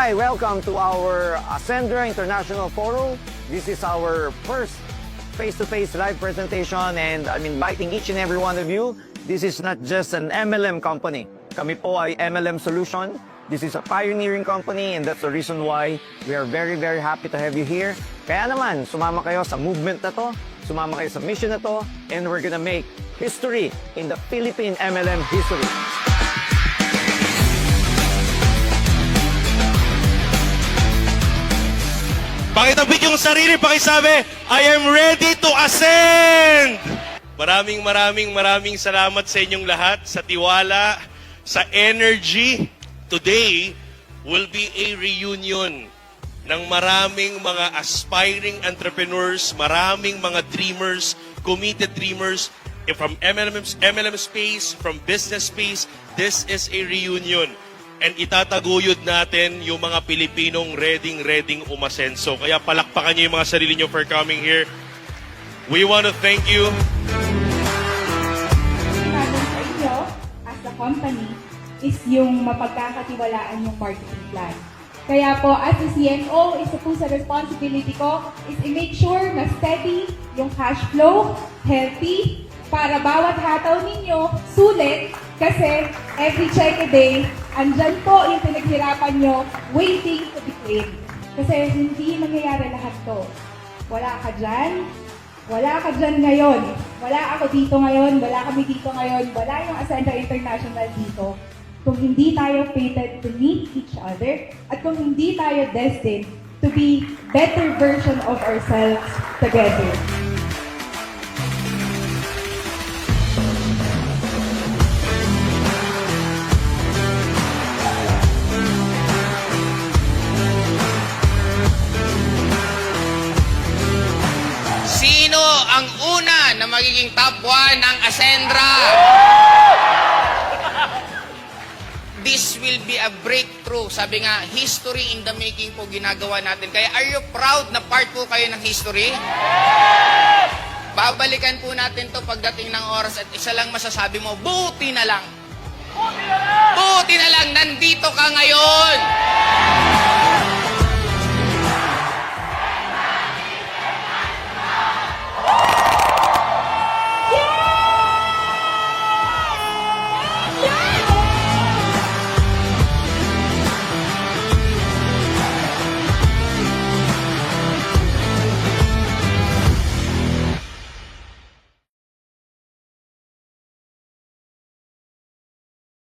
Hi, welcome to our Ascendra International Forum. This is our first face-to-face live presentation and I'm inviting each and every one of you. This is not just an MLM company. Kami po ay MLM Solution. This is a pioneering company and that's the reason why we are very, very happy to have you here. Kaya naman, sumama kayo sa movement na to, sumama kayo sa mission na to, and we're gonna make history in the Philippine MLM history. Pakitabik yung sarili, pakisabi, I am ready to ascend! Maraming maraming maraming salamat sa inyong lahat, sa tiwala, sa energy. Today will be a reunion ng maraming mga aspiring entrepreneurs, maraming mga dreamers, committed dreamers from MLM, MLM space, from business space. This is a reunion. And itataguyod natin yung mga Pilipinong ready-ready umasenso. Kaya palakpakan niyo yung mga sarili niyo for coming here. We want to thank you. as a company is yung mapagkakatiwalaan yung marketing plan. Kaya po, as a CMO, isa po sa responsibility ko is i-make sure na steady yung cash flow, healthy, para bawat hataw ninyo, sulit, kasi every check a day, andyan po yung pinaghirapan nyo waiting to be claimed. Kasi hindi mangyayari lahat to. Wala ka dyan, wala ka dyan ngayon. Wala ako dito ngayon. Wala kami dito ngayon. Wala yung Ascenda International dito. Kung hindi tayo fated to meet each other at kung hindi tayo destined to be better version of ourselves together. Magiging top 1 ng Ascendra? This will be a breakthrough. Sabi nga, history in the making po ginagawa natin. Kaya are you proud na part po kayo ng history? Babalikan po natin to pagdating ng oras at isa lang masasabi mo, buti na lang. Buti na lang na